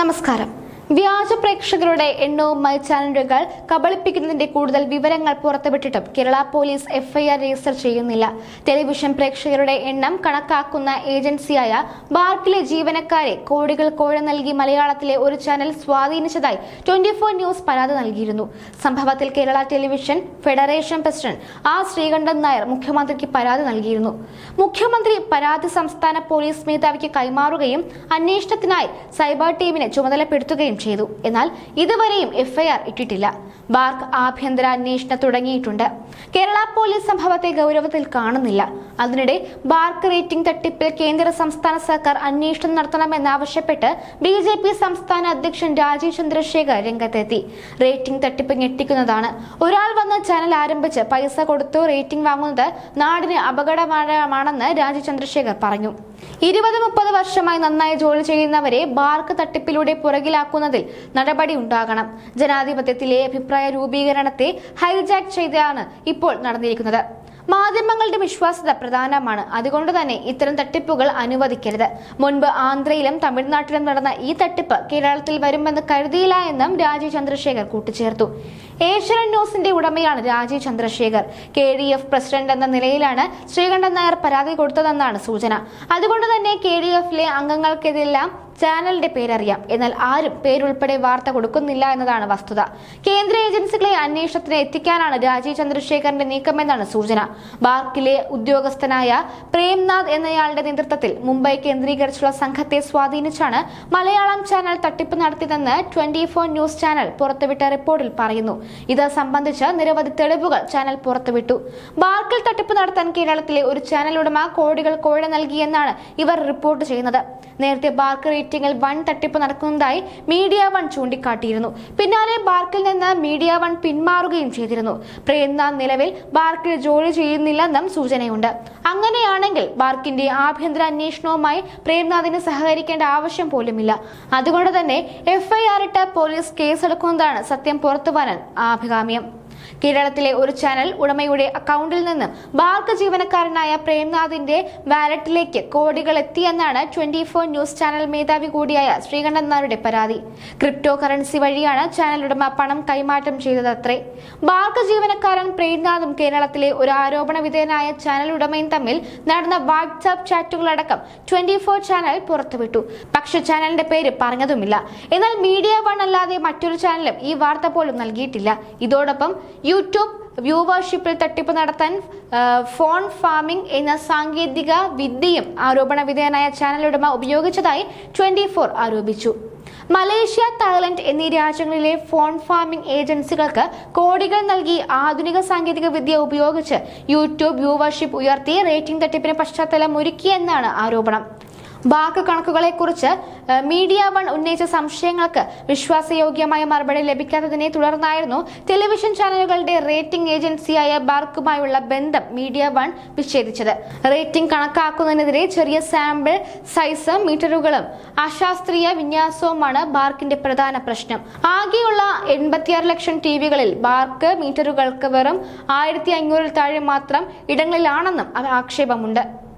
നമസ്കാരം വ്യാജ പ്രേക്ഷകരുടെ എണ്ണവുമായി ചാനലുകൾ കബളിപ്പിക്കുന്നതിന്റെ കൂടുതൽ വിവരങ്ങൾ പുറത്തുവിട്ടിട്ടും കേരള പോലീസ് എഫ്ഐആർ രജിസ്റ്റർ ചെയ്യുന്നില്ല. ടെലിവിഷൻ പ്രേക്ഷകരുടെ എണ്ണം കണക്കാക്കുന്ന ഏജൻസിയായ ബാർക്കിലെ ജീവനക്കാരെ കോടികൾ കോഴ നൽകി മലയാളത്തിലെ ഒരു ചാനൽ സ്വാധീനിച്ചതായി ട്വന്റി ഫോർ ന്യൂസ് പരാതി നൽകിയിരുന്നു. സംഭവത്തിൽ Kerala television federation president R Sreekandan Nair മുഖ്യമന്ത്രിക്ക് പരാതി നൽകിയിരുന്നു. മുഖ്യമന്ത്രി പരാതി സംസ്ഥാന പോലീസ് മേധാവിക്ക് കൈമാറുകയും അന്വേഷണത്തിനായി സൈബർ ടീമിനെ ചുമതലപ്പെടുത്തുകയും ചെയ്തു. എന്നാൽ ഇതുവരെയും എഫ്ഐആർ ഇട്ടിട്ടില്ല. ബാർക്ക് ആഭ്യന്തര അന്വേഷണം തുടങ്ങിയിട്ടുണ്ട്. കേരള പോലീസ് സംഭവത്തെ ഗൗരവത്തിൽ കാണുന്നില്ല. അതിനിടെ ബാർക്ക് റേറ്റിംഗ് തട്ടിപ്പിൽ കേന്ദ്ര സംസ്ഥാന സർക്കാർ അന്വേഷണം നടത്തണമെന്നാവശ്യപ്പെട്ട് ബി ജെ പി സംസ്ഥാന അധ്യക്ഷൻ രാജീവ് ചന്ദ്രശേഖർ രംഗത്തെത്തി. റേറ്റിംഗ് തട്ടിപ്പ് ഞെട്ടിക്കുന്നതാണ്. ഒരാൾ വന്ന് ചാനൽ ആരംഭിച്ച് പൈസ കൊടുത്തു റേറ്റിംഗ് വാങ്ങുന്നത് നാടിന് അപകടകരമാണെന്ന് രാജീവ് ചന്ദ്രശേഖർ പറഞ്ഞു. ഇരുപത് മുപ്പത് വർഷമായി നന്നായി ജോലി ചെയ്യുന്നവരെ ബാർക്ക് തട്ടിപ്പിലൂടെ പുറകിലാക്കുന്നതിൽ നടപടി ഉണ്ടാകണം. ജനാധിപത്യത്തിലെ അഭിപ്രായ രൂപീകരണത്തെ ഹൈജാക്ക് ചെയ്താണ് ഇപ്പോൾ നടന്നിരിക്കുന്നത്. മാധ്യമങ്ങളുടെ വിശ്വാസ്യത പ്രധാനമാണ്. അതുകൊണ്ട് തന്നെ ഇത്തരം തട്ടിപ്പുകൾ അനുവദിക്കരുത്. മുൻപ് ആന്ധ്രയിലും തമിഴ്നാട്ടിലും നടന്ന ഈ തട്ടിപ്പ് കേരളത്തിൽ വരുമെന്ന് കരുതിയില്ല എന്നും രാജീവ് ചന്ദ്രശേഖർ കൂട്ടിച്ചേർത്തു. ഏഷ്യൻ ന്യൂസിന്റെ ഉടമയാണ് Rajeev Chandrasekhar. K D F president എന്ന നിലയിലാണ് ശ്രീകണ്ഠൻ നായർ പരാതി കൊടുത്തതെന്നാണ് സൂചന. അതുകൊണ്ട് തന്നെ കെ ഡി എഫിലെ അംഗങ്ങൾക്കെതിരെല്ലാം ചാനലിന്റെ പേരറിയാം. എന്നാൽ ആരും പേരുൾപ്പെടെ വാർത്ത കൊടുക്കുന്നില്ല എന്നതാണ് വസ്തുത. കേന്ദ്ര ഏജൻസികളെ അന്വേഷണത്തിന് എത്തിക്കാനാണ് രാജീവ് ചന്ദ്രശേഖറിന്റെ നീക്കമെന്നാണ് സൂചന. ബാർക്കിലെ ഉദ്യോഗസ്ഥനായ പ്രേംനാഥ് എന്നയാളുടെ നേതൃത്വത്തിൽ മുംബൈ കേന്ദ്രീകരിച്ചുള്ള സംഘത്തെ സ്വാധീനിച്ചാണ് മലയാളം ചാനൽ തട്ടിപ്പ് നടത്തിയതെന്ന് ട്വന്റി ന്യൂസ് ചാനൽ പുറത്തുവിട്ട റിപ്പോർട്ടിൽ പറയുന്നു. ഇത് സംബന്ധിച്ച് നിരവധി തെളിവുകൾ ചാനൽ പുറത്തുവിട്ടു. ബാർക്കിൽ തട്ടിപ്പ് നടത്താൻ കേരളത്തിലെ ഒരു ചാനൽ ഉടമ കോടികൾ കോഴ നൽകിയെന്നാണ് ഇവർ റിപ്പോർട്ട് ചെയ്യുന്നത്. നേരത്തെ ബാർക്ക് റേറ്റിംഗിൽ വൺ തട്ടിപ്പ് നടക്കുന്നതായി മീഡിയ വൺ ചൂണ്ടിക്കാട്ടിയിരുന്നു. പിന്നാലെ ബാർക്കിൽ നിന്ന് മീഡിയ വൺ പിന്മാറുകയും ചെയ്തിരുന്നു. പ്രേന്ന നിലവിൽ ബാർക്കിൽ ജോലി ചെയ്യുന്നില്ലെന്നും സൂചനയുണ്ട്. അങ്ങനെയാണെങ്കിൽ ബാർക്കിന്റെ ആഭ്യന്തര അന്വേഷണവുമായി പ്രേംനാഥിന് സഹകരിക്കേണ്ട ആവശ്യം പോലുമില്ല. അതുകൊണ്ട് തന്നെ എഫ്ഐആർ ഇട്ട് പോലീസ് കേസെടുക്കുന്നതാണ് സത്യം പുറത്തുവരാൻ ആഭികാമ്യം. കേരളത്തിലെ ഒരു ചാനൽ ഉടമയുടെ അക്കൗണ്ടിൽ നിന്ന് ബാർക്ക് ജീവനക്കാരനായ പ്രേംനാഥിന്റെ വാലറ്റിലേക്ക് കോടികൾ എത്തിയെന്നാണ് ട്വന്റി ഫോർ ന്യൂസ് ചാനൽ മേധാവി കൂടിയായ ശ്രീകണ്ഠൻ പരാതി. ക്രിപ്റ്റോ കറൻസി വഴിയാണ് ചാനൽ ഉടമ പണം കൈമാറ്റം ചെയ്തതത്രേ. ബാർക്ക് ജീവനക്കാരൻ പ്രേംനാഥും കേരളത്തിലെ ഒരു ആരോപണ വിധേയനായ ചാനൽ ഉടമയും തമ്മിൽ നടന്ന വാട്സാപ്പ് ചാറ്റുകളടക്കം ട്വന്റി ഫോർ ചാനൽ പുറത്തുവിട്ടു. പക്ഷെ ചാനലിന്റെ പേര് പറഞ്ഞതുമില്ല. എന്നാൽ മീഡിയ വൺ അല്ലാതെ മറ്റൊരു ചാനലും ഈ വാർത്ത പോലും നൽകിയിട്ടില്ല. ഇതോടൊപ്പം യൂട്യൂബ് വ്യൂവർഷിപ്പിൽ തട്ടിപ്പ് നടത്താൻ ഫോൺ ഫാമിംഗ് എന്ന സാങ്കേതിക വിദ്യയും ആരോപണ വിധേയനായ ചാനൽ ഉടമ ഉപയോഗിച്ചതായി ട്വന്റി ഫോർ ആരോപിച്ചു. മലേഷ്യ തായ്ലൻഡ് എന്നീ രാജ്യങ്ങളിലെ ഫോൺ ഫാമിംഗ് ഏജൻസികൾക്ക് കോടികൾ നൽകി ആധുനിക സാങ്കേതിക വിദ്യ ഉപയോഗിച്ച് യൂട്യൂബ് വ്യൂവർഷിപ്പ് ഉയർത്തി റേറ്റിംഗ് തട്ടിപ്പിന് പശ്ചാത്തലം ഒരുക്കിയെന്നാണ് ആരോപണം. ബാക്ക് കണക്കുകളെ കുറിച്ച് മീഡിയ വൺ ഉന്നയിച്ച സംശയങ്ങൾക്ക് വിശ്വാസയോഗ്യമായ മറുപടി ലഭിക്കാത്തതിനെ തുടർന്നായിരുന്നു ടെലിവിഷൻ ചാനലുകളുടെ റേറ്റിംഗ് ഏജൻസിയായ ബാർക്കുമായുള്ള ബന്ധം മീഡിയ വൺ വിച്ഛേദിച്ചത്. റേറ്റിംഗ് കണക്കാക്കുന്നതിനെതിരെ ചെറിയ സാമ്പിൾ സൈസ് മീറ്ററുകളും അശാസ്ത്രീയ വിന്യാസവുമാണ് ബാർക്കിന്റെ പ്രധാന പ്രശ്നം. ആകെയുള്ള എൺപത്തിയാറ് ലക്ഷം ടി വികളിൽ ബാർക്ക് മീറ്ററുകൾക്ക് വെറും ആയിരത്തി അഞ്ഞൂറിൽ താഴെ മാത്രം ഇടങ്ങളിലാണെന്നും ആക്ഷേപമുണ്ട്.